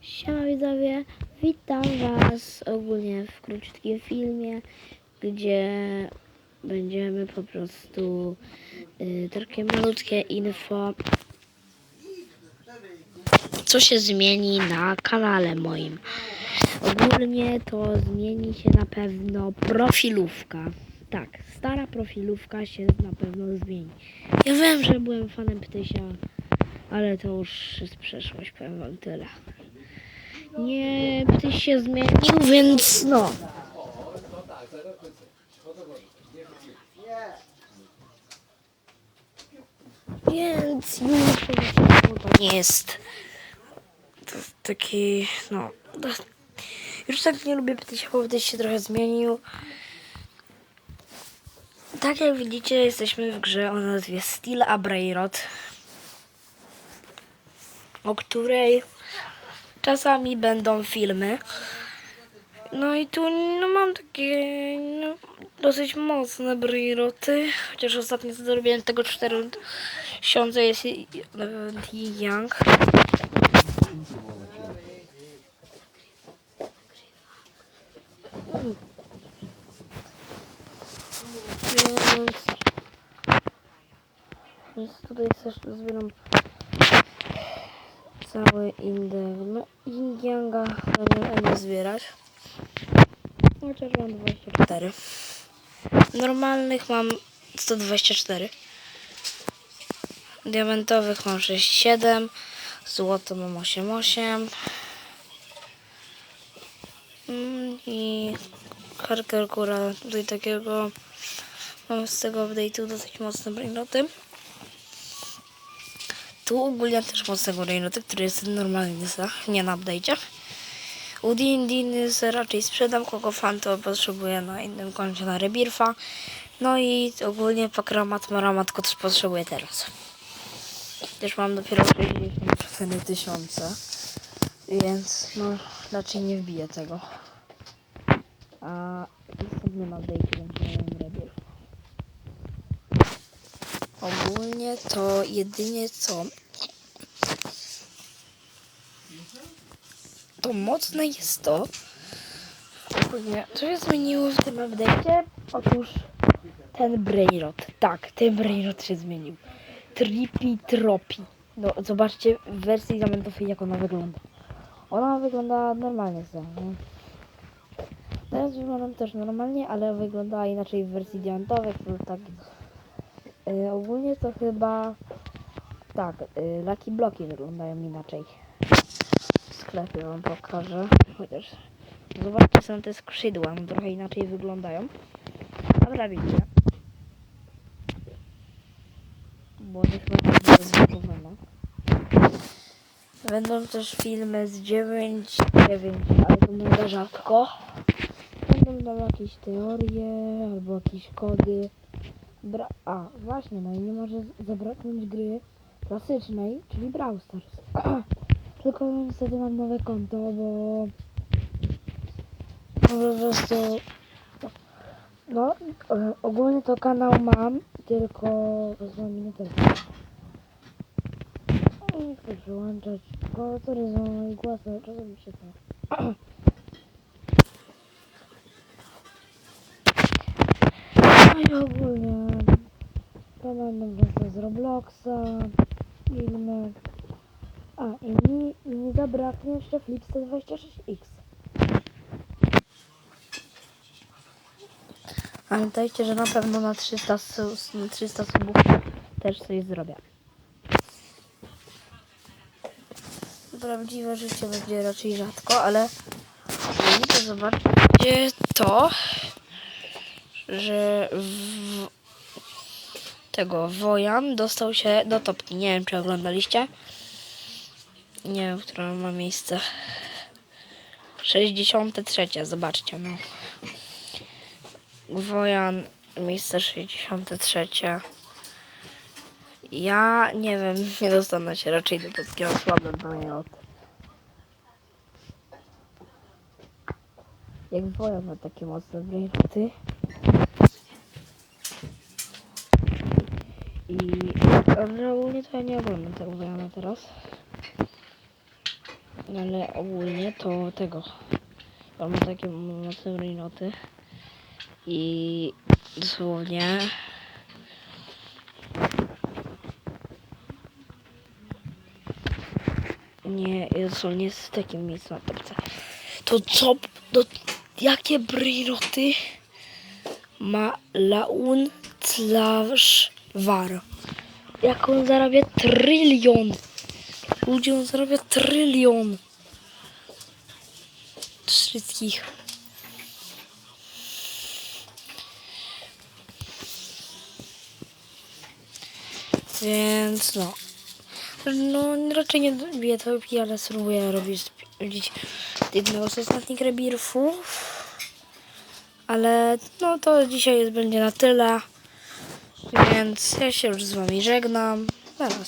Siema widzowie, witam was ogólnie w krótkim filmie, gdzie będziemy po prostu y, takie malutkie info, co się zmieni na kanale moim. Ogólnie to zmieni się na pewno profilówka. Tak, stara profilówka się na pewno zmieni. Ja wiem, że byłem fanem Ptysia, ale to już jest przeszłość, powiem wam tyle. Nie, Ptyś się zmienił, więc no. Więc już to nie jest to taki, no, już tak nie lubię Ptysia, bo Ptyś się trochę zmienił. Tak jak widzicie, jesteśmy w grze o nazwie Steel Abrairot, o której czasami będą filmy. No i tu no, mam takie no, dosyć mocne brairoty, chociaż ostatnio zrobiłem tego 4000 jest Young. Więc tutaj też zbieram cały indek. No Indianga nie zbierać. Chociaż mam 24. Normalnych mam 124. Diamentowych mam 67. Złoto mam 88. Mm, I Harkerkura tutaj takiego mam z tego update'u dosyć mocne brainoty. Tu ogólnie też mocnego brainoty, który jest normalny, nie na update'cie. U Dindin raczej sprzedam, kogo fan to potrzebuję na innym koncie na Rebirfa. No i ogólnie Pakramat Maramatko też potrzebuję teraz. Też mam dopiero 60 tysiące, więc no raczej nie wbiję tego. A następnym Rebirf. Ogólnie to jedynie co to mocne jest to, ogólnie, co się zmieniło w tym update'cie? Otóż ten brainrot. Tak, ten brainrot się zmienił. Tripi Tropi. No, zobaczcie w wersji diamentowej jak ona wygląda. Ona wygląda normalnie sobie, nie? Teraz wyglądam też normalnie, ale wygląda inaczej w wersji diamentowej, to tak... Y, ogólnie to chyba... Tak, y, Lucky Bloki wyglądają inaczej w sklepie wam pokażę. Chociaż zobaczcie są te skrzydła, trochę inaczej wyglądają. Dobra widzicie. Bo one chyba zbudowane. Będą też filmy z 9, 9, ale to mega rzadko. Będą tam jakieś teorie albo jakieś kody. Bra A, właśnie, no i nie może zabraknąć gry klasycznej, czyli Brawl Stars. Tylko niestety mam nowe konto, bo bo po prostu no e, ogólnie to kanał mam, tylko wezmę minutę. Nie chcę przyłączać, jest mój głos, ale czasem mi się to. No i ogólnie to będą wrzucać z Robloxa, filmy. A, i mi, mi zabraknie jeszcze Flip 126X. Pamiętajcie, że na pewno na 300, su- na 300 subów też coś zrobię. Prawdziwe życie będzie raczej rzadko, ale zobaczcie to, że w... tego Wojan dostał się do topki. Nie wiem, czy oglądaliście. Nie wiem, która ma miejsce. 63, zobaczcie, no. Wojan, miejsce 63. Ja nie wiem, nie dostanę się raczej do takiego słabe brainrot. Jak Wojan ma takie mocne brainroty. I ogólnie to ja nie oglądam tego Wojana teraz. Ale ogólnie to tego. On ma takie mocne brejnoty. I dosłownie nie, dosłownie w takim miejscu na topce. To co, to jakie brejnoty ma Laun Tlasz War? Jak on zarabia trylion. Ludzie, on zarabia trylion. Wszystkich. Więc no. No raczej nie dobiję topki, ale spróbuję robić sprawdzić jednego z ostatnich rebirfów. Ale no to dzisiaj jest, będzie na tyle. Więc ja się już z wami żegnam. Na razie.